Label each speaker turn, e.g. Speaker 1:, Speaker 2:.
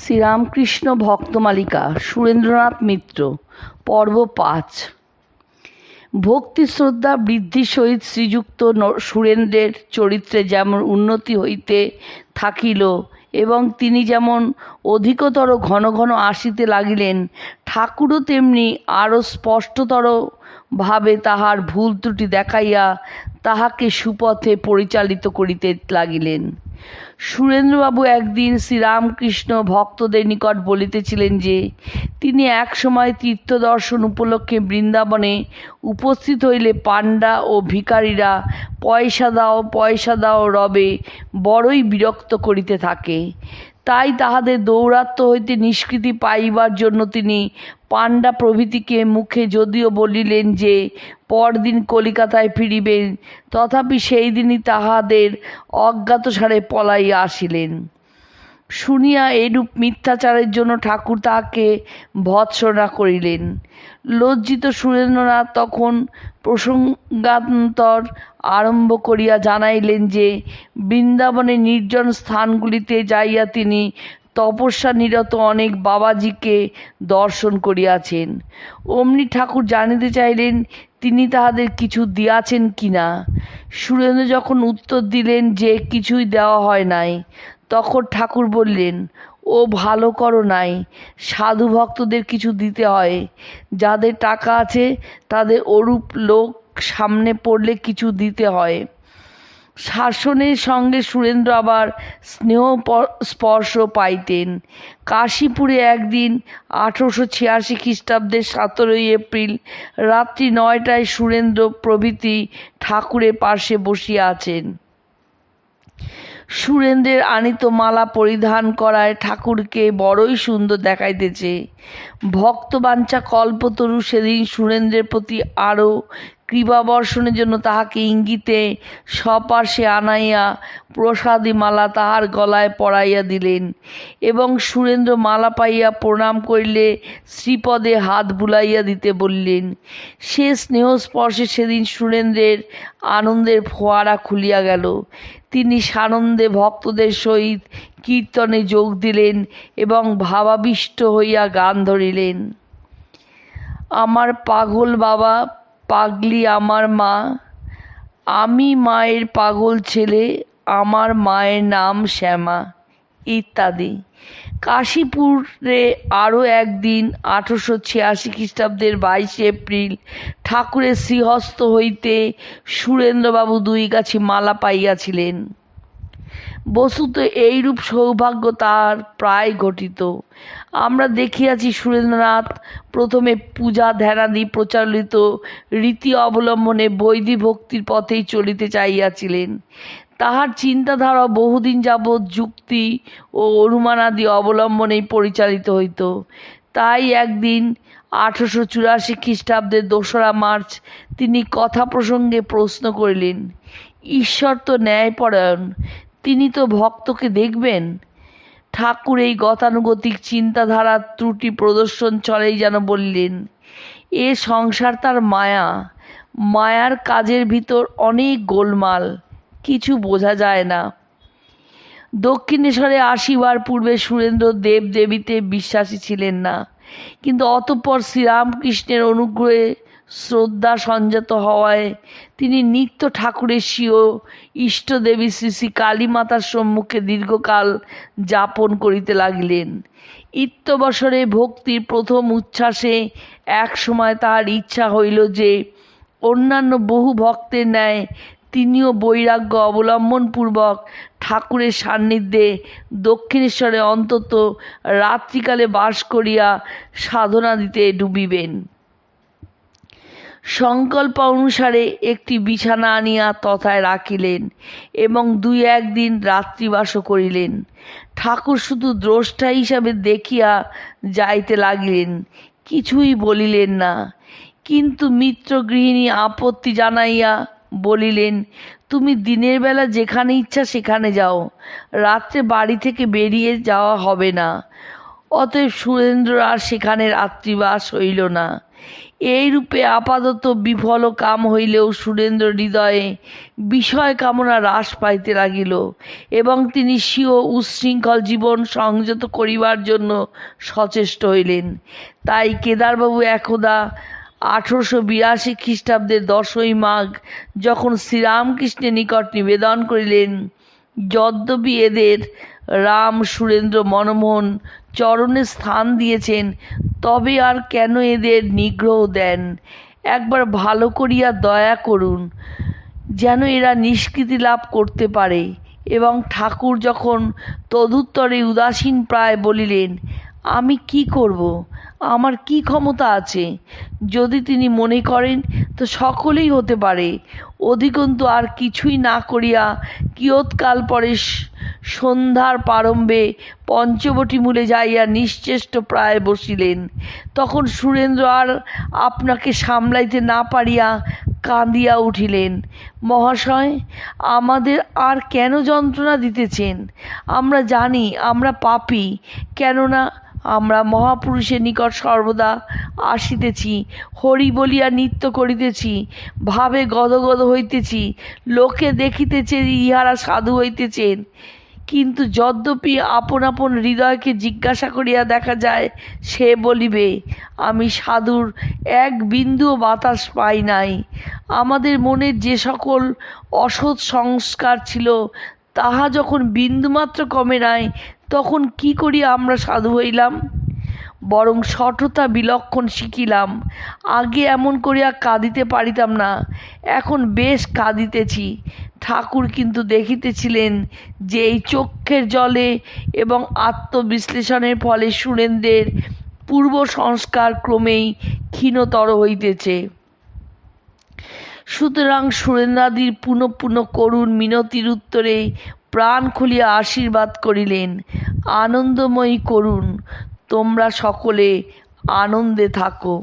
Speaker 1: শ্রীরামকৃষ্ণ ভক্তমালিকা সুরেন্দ্রনাথ মিত্র, পর্ব পাঁচ। ভক্তি শ্রদ্ধা বৃদ্ধির সহিত শ্রীযুক্ত সুরেন্দ্রের চরিত্রে যেমন উন্নতি হইতে থাকিল এবং তিনি যেমন অধিকতর ঘন ঘন আসিতে লাগিলেন, ঠাকুরও তেমনি আরও স্পষ্টতর ভাবে তাহার ভুল ত্রুটি দেখাইয়া তাহাকে সুপথে পরিচালিত করিতে লাগিলেন। সুরেন্দ্রবাবু একদিন শ্রীরামকৃষ্ণ ভক্তদের নিকট বলিতেছিলেন যে, তিনি এক সময় তীর্থদর্শন উপলক্ষে বৃন্দাবনে উপস্থিত হইলে পাণ্ডা ও ভিকারীরা পয়সা দাও পয়সা দাও রবে, বড়ই বিরক্ত করিতে থাকে। তাই তাহাদের দৌরাত্ম হইতে নিষ্কৃতি পাইবার জন্য তিনি পাণ্ডা প্রভৃতিকে মুখে যদিও বলিলেন যে, পরদিন কলিকাতায় ফিরিবেন, তথাপি সেই দিনই তাহাদের অজ্ঞাতসারে পলাইয়া আসিলেন। শুনিয়া এরূপ মিথ্যাচারের জন্য ঠাকুর তাহাকে ভৎসনা করিলেন। লজ্জিত সুরেন্দ্রনাথ তখন প্রসঙ্গান্তর আরম্ভ করিয়া জানাইলেন যে, বৃন্দাবনের নির্জন স্থানগুলিতে যাইয়া তিনি তপস্যা নিরত অনেক বাবাজিকে দর্শন করিয়াছেন। অমনি ঠাকুর জানিতে চাইলেন, তিনি তাহাদের কিছু দিয়াছেন কিনা? সুরেন্দ্র যখন উত্তর দিলেন যে, কিছুই দেওয়া হয় নাই। তখন ঠাকুর বললেন, ও ভালো করো নাই, সাধু ভক্তদের কিছু দিতে হয়। যাদের টাকা আছে, তাদের ওরূপ লোক সামনে পড়লে কিছু দিতে হয়। শাসনের সঙ্গে সুরেন্দ্র আবার স্নেহ স্পর্শ পাইতেন। কাশীপুরে একদিন আঠেরোশো ছিয়াশি খ্রিস্টাব্দের সতেরোই এপ্রিল রাত্রি নয়টায় সুরেন্দ্র প্রভৃতি ঠাকুরের পাশে বসিয়া আছেন। সুরেন্দ্রের আনিত মালা পরিধান করায় ঠাকুরকে বড়ই সুন্দর দেখাইতেছে। ভক্তবাঞ্ছা কল্পতরু সেদিন সুরেন্দ্রের প্রতি আরও কৃপাবর্ষণের জন্য তাহাকে ইঙ্গিতে সপার্শ্বে আনাইয়া প্রসাদী মালা তাহার গলায় পরাইয়া দিলেন এবং সুরেন্দ্র মালা পাইয়া প্রণাম করিলে শ্রীপদে হাত বুলাইয়া দিতে বললেন, সে স্নেহ স্পর্শে সেদিন সুরেন্দ্রের আনন্দের ফোয়ারা খুলিয়া গেল। তিনি সানন্দে ভক্তদের সহিত কীর্তনে যোগ দিলেন এবং ভাবাবিষ্ট হইয়া গান ধরিলেন। আমার পাগল বাবা পাগলি আমার মা। আমি মায়ের পাগল ছেলে, আমার মায়ের নাম শ্যামা। ইত্যাদি। কাশীপুরে আরও একদিন আঠেরোশো ছিয়াশি খ্রিস্টাব্দের বাইশে এপ্রিল ঠাকুরের শ্রীহস্ত হইতে সুরেন্দ্রবাবু দুই গাছি মালা পাইয়াছিলেন। বস্তুত এইরূপ সৌভাগ্য তার প্রায় ঘটিত আমরা দেখিয়াছি সুরেন্দ্রনাথ প্রথমে পূজা ধ্যানাদি প্রচলিত রীতি অবলম্বনে বৈধি ভক্তির পথেই চলিতে চাইয়াছিলেন তাহার চিন্তাধারা বহুদিন যাবৎ যুক্তি ও অনুমানাদি অবলম্বনেই পরিচালিত হইত। তাই একদিন আঠারোশো চুরাশি খ্রিস্টাব্দের দোসরা মার্চ তিনি কথা প্রসঙ্গে প্রশ্ন করিলেন, ঈশ্বর তো ন্যায়পরায়ণ তিনি তো ভক্তকে দেখবেন। ঠাকুর এই গতানুগতিক চিন্তাধারার ত্রুটি প্রদর্শন চলেই যেন বললেন, এ সংসার তার মায়া। মায়ার কাজের ভিতর অনেক গোলমাল, কিছু বোঝা যায় না। দক্ষিণেশ্বরে আসিবার পূর্বে সুরেন্দ্র দেব দেবীতে বিশ্বাসী ছিলেন না, কিন্তু অতঃপর শ্রীরামকৃষ্ণের অনুগ্রহে শ্রদ্ধা সঞ্জাত হওয়ায় তিনি নিত্য ঠাকুরের স্বীয় ইষ্টদেবী শ্রী শ্রী কালী মাতার সম্মুখে দীর্ঘকাল যাপন করিতে লাগিলেন। ইত্যবসরে ভক্তির প্রথম উচ্ছ্বাসে এক সময় তাহার ইচ্ছা হইল যে অন্যান্য বহু ভক্তের ন্যায় তিনিও বৈরাগ্য অবলম্বনপূর্বক ঠাকুরের সান্নিধ্যে দক্ষিণেশ্বরে অন্তত রাত্রিকালে বাস করিয়া সাধনা দিতে ডুবিবেন। সংকল্প অনুসারে একটি বিছানা আনিয়া তথায় রাখিলেন এবং দুই একদিন রাত্রিবাসও করিলেন। ঠাকুর শুধু দ্রষ্টা হিসাবে দেখিয়া যাইতে লাগিলেন, কিছুই বলিলেন না। কিন্তু মিত্র গৃহিণী আপত্তি জানাইয়া বলিলেন, তুমি দিনের বেলা যেখানে ইচ্ছা সেখানে যাও, রাত্রে বাড়ি থেকে বেরিয়ে যাওয়া হবে না। অতএব সুরেন্দ্র আর সেখানে রাত্রিবাস হইল না। এইরূপে আপাতত বিফল কাম হইলেও সুরেন্দ্র হৃদয়ে বিষয় কামনা হ্রাস পাইতে লাগিল এবং তিনি স্বীয় উচ্ছৃঙ্খল জীবন সংযত করিবার জন্য সচেষ্ট হইলেন। তাই কেদারবাবু একদা আঠেরোশো বিরাশি খ্রিস্টাব্দের দশই মাঘ যখন শ্রীরামকৃষ্ণের নিকট নিবেদন করিলেন, যদ্যপি এদের রাম সুরেন্দ্র মনমোহন চরণে স্থান দিয়েছেন, তবে আর কেন এদের নিগ্রহ দেন? একবার ভালো করিয়া দয়া করুন, যেন এরা নিষ্কৃতি লাভ করতে পারে। এবং ঠাকুর যখন তদুত্তরে উদাসীন প্রায় বলিলেন আমি কি করব? আমার কি ক্ষমতা আছে? যদি তিনি মনে করেন, তো সকলেই হতে পারে। অধিকন্তু আর কিছুই না করিয়া কিয়ৎকাল পরে সন্ধ্যার প্রারম্ভে পঞ্চবটি মূলে যাইয়া নিশ্চেষ্ট প্রায় বসিলেন। তখন সুরেন্দ্র আর আপনাকে সামলাইতে না পারিয়া কাঁদিয়া উঠিলেন। মহাশয়, আমাদের আর কেন যন্ত্রণা দিতেছেন? আমরা জানি, আমরা পাপি। কেননা আমরা মহাপুরুষের নিকট সর্বদা আসিতেছি, হরি বলিয়া নৃত্য করিতেছি, ভাবে গদগদ হইতেছি, লোকে দেখিতেছে ইহারা সাধু হইতেছেন। কিন্তু যদ্যপি আপন আপন হৃদয়কে জিজ্ঞাসা করিয়া দেখা যায়, সে বলিবে, আমি সাধুর এক বিন্দুও বাতাস পাই নাই। আমাদের মনের যে সকল অসৎ সংস্কার ছিল তাহা যখন বিন্দুমাত্র কমে নাই, তখন কি করিয়া আমরা সাধু হইলাম? বরং সঠতা বিলক্ষণ শিখিলাম। আগে এমন করিয়া কাঁদিতে পারিতাম না, এখন বেশ কাঁদিতেছি। ঠাকুর কিন্তু দেখিতেছিলেন যে এই চক্ষের জলে এবং আত্মবিশ্লেষণের ফলে সুরেন্দ্রের পূর্ব সংস্কার ক্রমেই ক্ষীণতর হইতেছে। সুতরাং সুরেন্দ্রাদির পুনঃ পুনঃ করুণ মিনতির উত্তরে প্রাণ খুলিয়া আশীর্বাদ করিলেন। আনন্দময়ী করুণ, তোমরা সকলে আনন্দে থাকো।